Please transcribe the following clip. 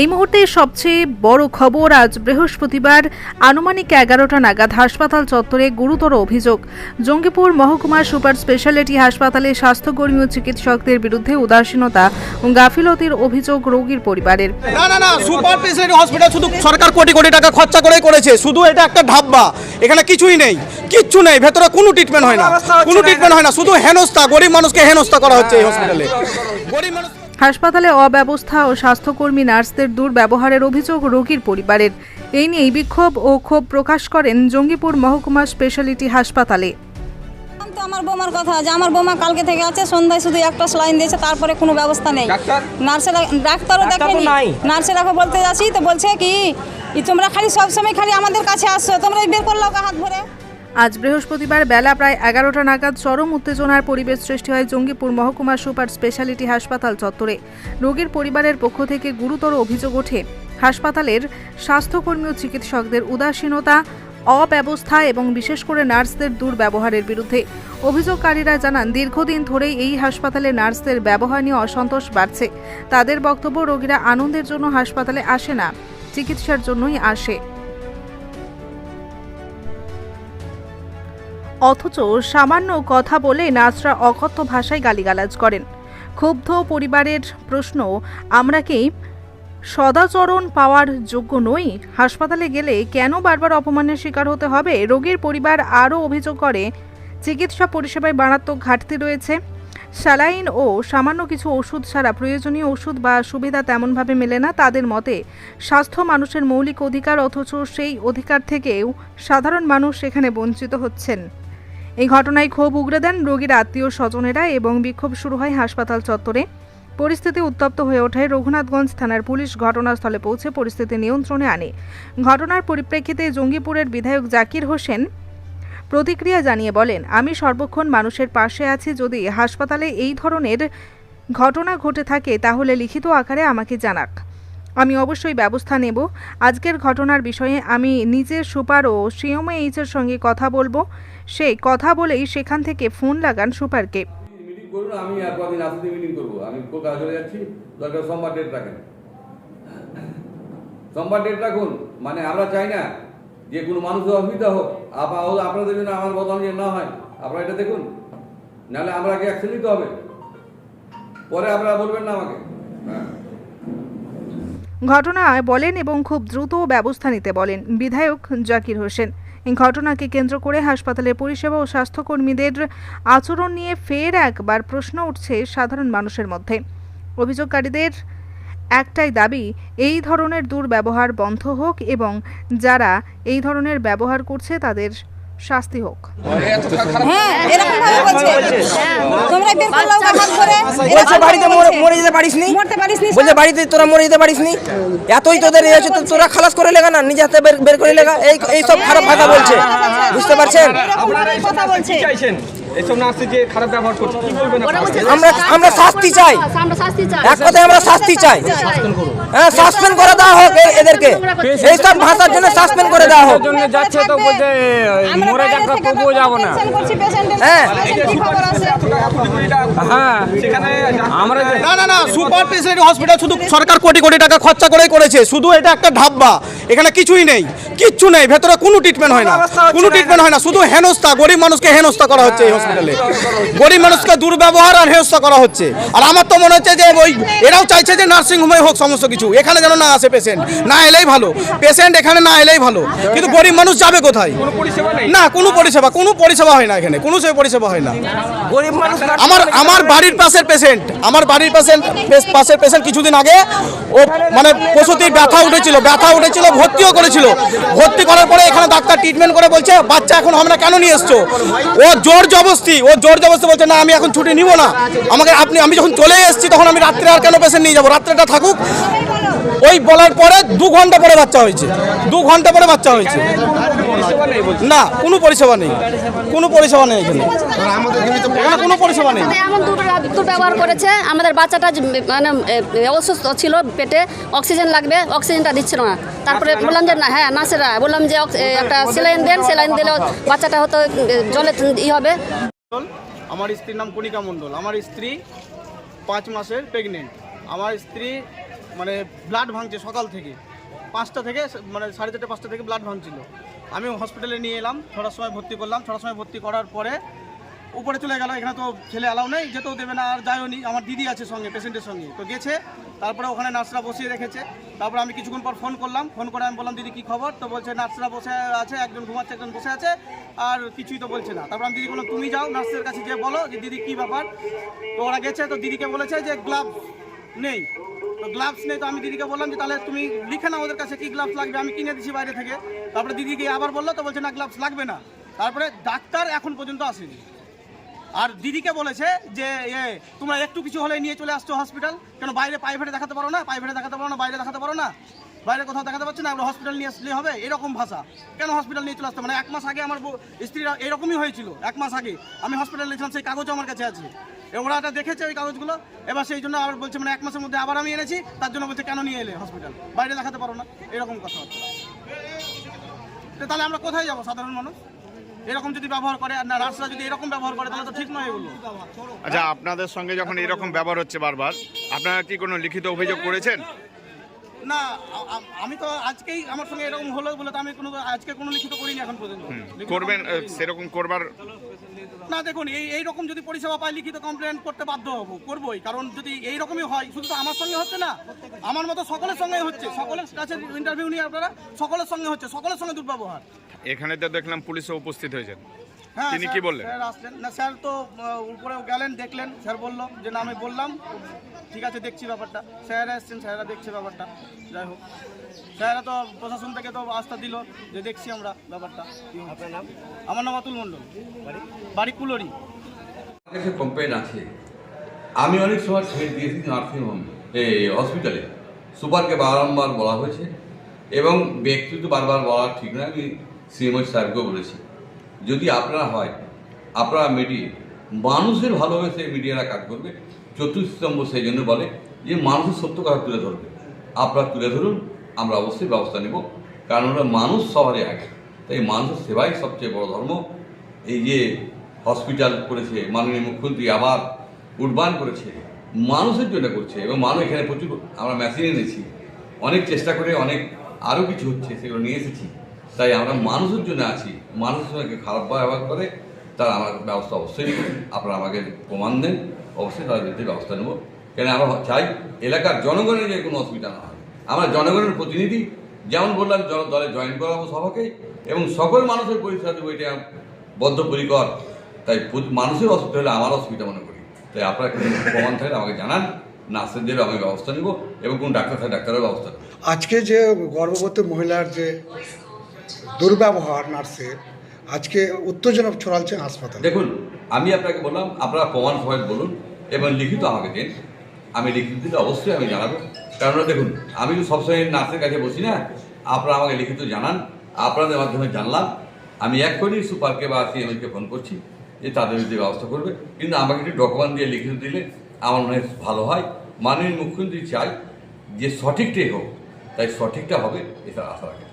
এই মুহূর্তে সবচেয়ে বড় খবর আজ বৃহস্পতিবার আনুমানিক এগারোটা নাগাদ হাসপাতাল চত্বরে গুরুতর অভিযোগ। জঙ্গিপুর মহকুমা সুপার স্পেশালিটি হাসপাতালে স্বাস্থ্যকর্মী ও চিকিৎসকদের বিরুদ্ধে উদাসীনতা ও গাফিলতির অভিযোগ রোগীর পরিবারের। না না না, সুপার স্পেশালিটি হসপিটাল শুধু সরকার কোটি কোটি টাকা খরচা করে করেছে। শুধু এটা একটা ধাব্বা এখানে কিছুই নেই। কিচ্ছু নেই। ভেতরে কোনো ট্রিটমেন্ট হয় না। কোনো ট্রিটমেন্ট হয় না। শুধু হেনস্থা। গরিব মানুষকে হেনস্থা করা হচ্ছে এই হসপিটালে গরিব মানুষ হাসপাতালে অব্যবস্থা ও স্বাস্থ্যকর্মী নার্সদের দুর্ব্যবহারের অভিযোগ রোগীর পরিবারের। এই নিয়ে বিক্ষোভ ও ক্ষোভ প্রকাশ করেন জঙ্গিপুর মহকুমা স্পেশালিটি হাসপাতালে। তো আমার বৌমার কথা যে আমার বৌমা কালকে থেকে আছে সন্ধ্যায় শুধু একটা স্লাইন দিয়েছে তারপরে কোনো ব্যবস্থা নেই। ডাক্তার? নার্সেরা ডাক্তারও ডাক্তার দেখেনি। নাই। নার্সেরাকে বলতে যাচ্ছি তো বলছে কি তোমরা খালি সবসময় খালি আমাদের কাছে আসছো তোমরা এই বের করলাও হাত ভরে আজ বৃহস্পতিবার বেলা প্রায় এগারোটা নাগাদ চরম উত্তেজনার পরিবেশ সৃষ্টি হয় জঙ্গিপুর মহকুমা সুপার স্পেশালিটি হাসপাতাল চত্বরে। রোগীর পরিবারের পক্ষ থেকে গুরুতর অভিযোগ ওঠে। হাসপাতালের স্বাস্থ্যকর্মী ও চিকিৎসকদের উদাসীনতা, অব্যবস্থা এবং বিশেষ করে নার্সদের দুর্ব্যবহারের বিরুদ্ধে। অভিযোগকারীরা জানান, দীর্ঘদিন ধরেই এই হাসপাতালে নার্সদের ব্যবহার নিয়ে অসন্তোষ বাড়ছে। তাদের বক্তব্য, রোগীরা আনন্দের জন্য হাসপাতালে আসে না, চিকিৎসার জন্যই আসে। অথচ সামান্য কথা বলে নার্সরা অকথ্য ভাষায় গালিগালাজ করেন। ক্ষুব্ধ পরিবারের প্রশ্ন, আমরা কি সদাচরণ পাওয়ার যোগ্য নই? হাসপাতালে গেলে কেন বারবার অপমানের শিকার হতে হবে? রোগীর পরিবার আরও অভিযোগ করে, চিকিৎসা পরিষেবায় মারাত্মক ঘাটতি রয়েছে। স্যালাইন ও সামান্য কিছু ওষুধ ছাড়া প্রয়োজনীয় ওষুধ বা সুবিধা তেমনভাবে মেলে না। তাদের মতে, স্বাস্থ্য মানুষের মৌলিক অধিকার, অথচ সেই অধিকার থেকেও সাধারণ মানুষ সেখানে বঞ্চিত হচ্ছেন। এই ঘটনায় ক্ষোভ উগরে দেন রোগীর আত্মীয় স্বজনেরা এবং বিক্ষোভ শুরু হয় হাসপাতাল চত্বরে। পরিস্থিতি উত্তপ্ত হয়ে ওঠায় রঘুনাথগঞ্জ থানার পুলিশ ঘটনাস্থলে পৌঁছে পরিস্থিতি নিয়ন্ত্রণে আনে। ঘটনার পরিপ্রেক্ষিতে জঙ্গিপুরের বিধায়ক জাকির হোসেন প্রতিক্রিয়া জানিয়ে বলেন, আমি সর্বক্ষণ মানুষের পাশে আছি, যদি হাসপাতালে এই ধরনের ঘটনা ঘটে থাকে, তাহলে লিখিত আকারে আমাকে জানাক। আমি অবশ্যই ব্যবস্থা নেব। আজকের ঘটনার বিষয়ে আমি নিজের সুপার ও সিএমএইচের সঙ্গে কথা বলব। সে কথা বলেই সেখান থেকে ফোন লাগান সুপারকে। মিটিং করুন আমি আর কদিন আসতে মিটিং করব। আমি কলকাতা চলে যাচ্ছি? দরকার সোমবার ডেট রাখেন। সোমবার ডেট রাখুন মানে আমরা চাই না যে কোনো মানুষের অসুবিধা হোক। আপা- আপনাদের জন্য আমার বদনাম যে না হয়। আপনারা এটা দেখুন। নাহলে আমরা আগে অ্যাকশন নিতে হবে। পরে আপনারা বলবেন না আমাকে। হ্যাঁ। ঘটনায় বলেন এবং খুব দ্রুত ব্যবস্থা নিতে বলেন। বিধায়ক জাকির হোসেন। এই ঘটনাকে কেন্দ্র করে হাসপাতালের পরিষেবা ও স্বাস্থ্যকর্মীদের আচরণ নিয়ে ফের একবার প্রশ্ন উঠছে সাধারণ মানুষের মধ্যে। অভিযোগকারীদের একটাই দাবি, এই ধরনের দুর্ব্যবহার বন্ধ হোক এবং যারা এই ধরনের ব্যবহার করছে তাদের শাস্তি হোক। হ্যাঁ এরকম ভাবে বলছে। তোমরা বের করলাও হাত ভরে বলছে বাড়িতে মরে- যেতে পারিস নি? মরতে পারিস নি বলছে বাড়িতে তোরা মরে যেতে পারিস নি? এতই তোদের ইয়ে আছে তোরা খালাস করে লেগা না নিজে হাতে বের করে লেগা। এই এই সব খারাপ ভাষা বলছে। বুঝতে পারছেন? এরকম ভাবেই কথা বলছে চাইছেন? এসব নার্সে যে খারাপ ব্যবহার করছে কি বলবেন আমরা আমরা শাস্তি চাই। আমরা শাস্তি চাই। এক কথায় আমরা শাস্তি চাই। হ্যাঁ সাসপেন্ড করে দেওয়া হোক এদেরকে। এই ভাষার জন্য সাসপেন্ড করে দেওয়া হোক। জন্য যাচ্ছে তো বলতে মরে যাক তবুও যাব না। টেনশন করছি পেশেন্টের হ্যাঁ। পেশেন্ট কি খবর আছে? হ্যাঁ। আমরা না না না সুপার স্পেশালিটি হসপিটাল শুধু সরকার কোটি কোটি টাকা খরচা করে করেছে। শুধু এটা একটা ধাব্বা এখানে কিছুই নেই। কিচ্ছু নেই। ভেতরে কোনো ট্রিটমেন্ট হয় না। কোনো ট্রিটমেন্ট হয় না। শুধু হেনস্থা গরিব মানুষকে হেনস্থা করা হচ্ছে এই হসপিটালে গরিব মানুষকে দুর্ব্যবহার আর হেনস্থা করা হচ্ছে। আর আমার তো মনে হচ্ছে যে ওই এরাও চাইছে যে নার্সিং হোমে হোক সমস্ত কিছু। এখানে যেন না আসে পেশেন্ট না এলেই ভালো। পেশেন্ট এখানে না এলেই ভালো। কিন্তু গরিব মানুষ যাবে কোথায়? না কোনো পরিষেবা কোনো পরিষেবা হয় না এখানে। কোনো সে পরিষেবা হয় না। গরিব মানুষ আমার আমার বাড়ির পাশের পেশেন্ট আমার বাড়ির পেশেন্ট পাশের পেশেন্ট কিছুদিন আগে ও মানে প্রসূতির ব্যথা উঠেছিল। ব্যথা উঠেছিল ভর্তিও করেছিল। ভর্তি করার পরে এখানে ডাক্তার ট্রিটমেন্ট করে বলছে বাচ্চা এখন আমরা কেন নিয়ে এসছো? ও জোর জবস্তি ও জোর জবরদস্তি বলছে, না, আমি এখন ছুটি নিব না। আমাকে আপনি, আমি যখন চলে এসেছি, তখন আমি রাত্রে আর কেন পেশেন্ট নিয়ে যাব? রাত্রেটা থাকুক। ওই বলার পরে দু ঘণ্টা পরে বাচ্চা হয়েছে। দু ঘণ্টা পরে বাচ্চা হয়েছে। না কোনো পরিষেবা নেই। কোনো পরিষেবা নেই এখানে। কোনো পরিষেবা নেই। দুর্ব্যব- দুর্ব্যবহার করেছে আমাদের বাচ্চাটা যে মানে অসুস্থ ছিল পেটে অক্সিজেন লাগবে অক্সিজেনটা দিচ্ছিল না। তারপরে বললাম যে না হ্যাঁ নার্সেরা বললাম যে একটা স্যালাইন দেন সেলাইন দিলে বাচ্চাটা হয়তো জলে ই হবে। আমার স্ত্রীর নাম কণিকা মণ্ডল আমার স্ত্রী পাঁচ মাসের প্রেগনেন্ট আমার স্ত্রী মানে ব্লাড ভাঙছে সকাল থেকে। পাঁচটা থেকে মানে সাড়ে চারটে পাঁচটা থেকে ব্লাড ভাঙছিল। আমি হসপিটালে নিয়ে এলাম, ছটার সময় ভর্তি করলাম, ছটার সময় ভর্তি করার পরে উপরে চলে গেল, এখানে তো ছেলে অ্যালাউ নেই, যেতেও দেবে না, আর যায়ও নি, আমার দিদি আছে সঙ্গে পেশেন্টের সঙ্গে। তো গেছে, তারপরে ওখানে নার্সরা বসিয়ে রেখেছে। তারপরে আমি কিছুক্ষণ পর ফোন করলাম ফোন করে আমি বললাম, দিদি, কী খবর? তো বলছে নার্সরা বসে আছে, একজন ঘুমাচ্ছে, একজন বসে আছে, আর কিছুই তো বলছে না। তারপর আমি দিদি বললাম, তুমি যাও নার্সের কাছে গিয়ে বলো যে, দিদি, কী ব্যাপার? তো ওরা গেছে, তো দিদিকে বলেছে যে গ্লাভস নেই। তো গ্লাভস নেই তো আমি দিদিকে বললাম যে তাহলে তুমি লিখে না ওদের কাছে কি গ্লাভস লাগবে। আমি কিনে দিচ্ছি বাইরে থেকে। তারপরে দিদিকে আবার বলল, তো বলছে, না গ্লাভস লাগবে না। তারপরে ডাক্তার এখন পর্যন্ত আসেনি। আর দিদিকে বলেছে যে, এ, তোমরা একটু কিছু হলে নিয়ে চলে আসছো হসপিটাল কেন বাইরে প্রাইভেটে দেখাতে পারো না? প্রাইভেটে দেখাতে পারো না? বাইরে দেখাতে পারো না? বাইরে কোথাও দেখাতে পারছ না? হসপিটাল নিয়ে আসলে হবে? এরকম ভাষা। কেন হসপিটাল নিয়ে চলে আসতে মানে এক মাস আগে আমার স্ত্রীরা এরকমই হয়েছিল, এক মাস আগে। আমি হসপিটাল নিয়েছিলাম সেই কাগজও আমার কাছে আছে। ওরা এটা দেখেছে ওই কাগজগুলো। এবার সেই জন্য আবার বলছে মানে এক মাসের মধ্যে আবার আমি এনেছি, তার জন্য বলছে, কেন নিয়ে এলে হসপিটাল বাইরে দেখাতে পারো না? এরকম কথা তাহলে আমরা কোথায় যাব, সাধারণ মানুষ? এরকম যদি ব্যবহার করে আর না রাস্তা যদি এরকম ব্যবহার করে তাহলে তো ঠিক নয় এগুলো। আচ্ছা আপনাদের সঙ্গে যখন এরকম ব্যবহার হচ্ছে বারবার আপনারা কি কোনো লিখিত অভিযোগ করেছেন? না আমি তো আজকেই আমার সঙ্গে এরকম হলো বলে তো আমি কোনো আজকে কোনো লিখিত করিনি এখন পর্যন্ত। করবেন। সেরকম করবার না দেখুন এই এই রকম যদি পরিষেবা পাই লিখিত কমপ্লেন করতে বাধ্য হব করবোই। কারণ যদি এই রকমই হয় শুধু তো আমার সঙ্গে হচ্ছে না আমার মতো সকলের সঙ্গে হচ্ছে। সকলের কাছে ইন্টারভিউ নিয়ে আপনারা সকলের সঙ্গে হচ্ছে সকলের সঙ্গে দুর্ব্যবহার। এখানে তো দেখলাম পুলিশও উপস্থিত হয়েছেন। হ্যাঁ তিনি স্যার- কি বললেন? স্যার আসলেন। না স্যার তো উপরে গেলেন দেখলেন। স্যার বলল যে না আমি বললাম। ঠিক আছে দেখছি ব্যাপারটা। স্যাররা এসছেন স্যাররা দেখছে ব্যাপারটা। যাই হোক। স্যাররা তো প্রশাসন থেকে তো আস্থা দিল যে দেখছি আমরা ব্যাপারটা। আপনার নাম? আমার নাম অতুল মণ্ডল। বাড়ি? কুলরি কাছে কমপ্লেন আছে। আমি অনেক সময় ছেড়ে দিয়েছি নার্সিংহোম এই হসপিটালে সুপারকে বারংবার বলা হয়েছে এবং ব্যক্তি তো বারবার বলা ঠিক না আমি সিএমএস স্যারকেও বলেছি, যদি আপনারা হয়, আপনারা মিডিয়ে মানুষের ভালোবেসে মিডিয়ারা কাজ করবে, চতুর্থ স্তম্ভ সেই জন্য বলে যে মানুষের সত্য কথা তুলে ধরবে। আপনারা তুলে ধরুন, আমরা অবশ্যই ব্যবস্থা নেব, কারণ ওরা মানুষ শহরে আগে। তাই মানুষের সেবাই সবচেয়ে বড় ধর্ম। এই যে হসপিটাল করেছে, মাননীয় মুখ্যমন্ত্রী আবার উডবান করেছে, মানুষের জন্য করছে, এবং মানুষ এখানে প্রচুর, আমরা মেশিন এনেছি, অনেক চেষ্টা করে, অনেক আরও কিছু হচ্ছে, সেগুলো নিয়ে এসেছি। তাই আমরা মানুষের জন্য আছি। মানুষের সঙ্গে খারাপ ব্যবহার করে, তার আমার ব্যবস্থা অবশ্যই আপনারা আমাকে প্রমাণ দেন। অবশ্যই তাদের বিরুদ্ধে ব্যবস্থা নেব। কেন আমরা চাই এলাকার জনগণের যে কোনো অসুবিধা না হয়। আমরা জনগণের প্রতিনিধি। যেমন বললাম জন দলে জয়েন করাবো সবাইকে এবং সকল মানুষের পরিষেবা দেবো। এটা বদ্ধপরিকর। তাই মানুষের অসুবিধা হলে আমার অসুবিধা মনে করি। তাই আপনারা প্রমাণ থাকলে আমাকে জানান। নার্সের আমি ব্যবস্থা নেব এবং কোন ডাক্তার থাকে ডাক্তারের ব্যবস্থা আজকে যে গর্ভবতী মহিলার যে দুর্ব্যবহার নার্সের আজকে উত্তেজনা ছড়াচ্ছে হাসপাতাল। দেখুন, আমি আপনাকে বললাম, আপনারা প্রমাণ সবাই বলুন, এবং লিখিত আমাকে দিন। আমি লিখিত দিলে অবশ্যই আমি জানাব। কেননা দেখুন, আমি তো সবসময় নার্সের কাছে বসি না। আপনারা আমাকে লিখিত জানান, আপনাদের মাধ্যমে জানলাম। আমি এক করি, সুপারকে বা সিএমএলকে ফোন করছি, যে তাদের বিরুদ্ধে ব্যবস্থা করবে। কিন্তু আমাকে একটু ডকুমেন্ট দিয়ে লিখিত দিলে আমার মনে হয় ভালো হয়। মাননীয় মুখ্যমন্ত্রী চাই যে সঠিকটাই হোক, তাই সঠিকটা হবে এটা আশা রাখি।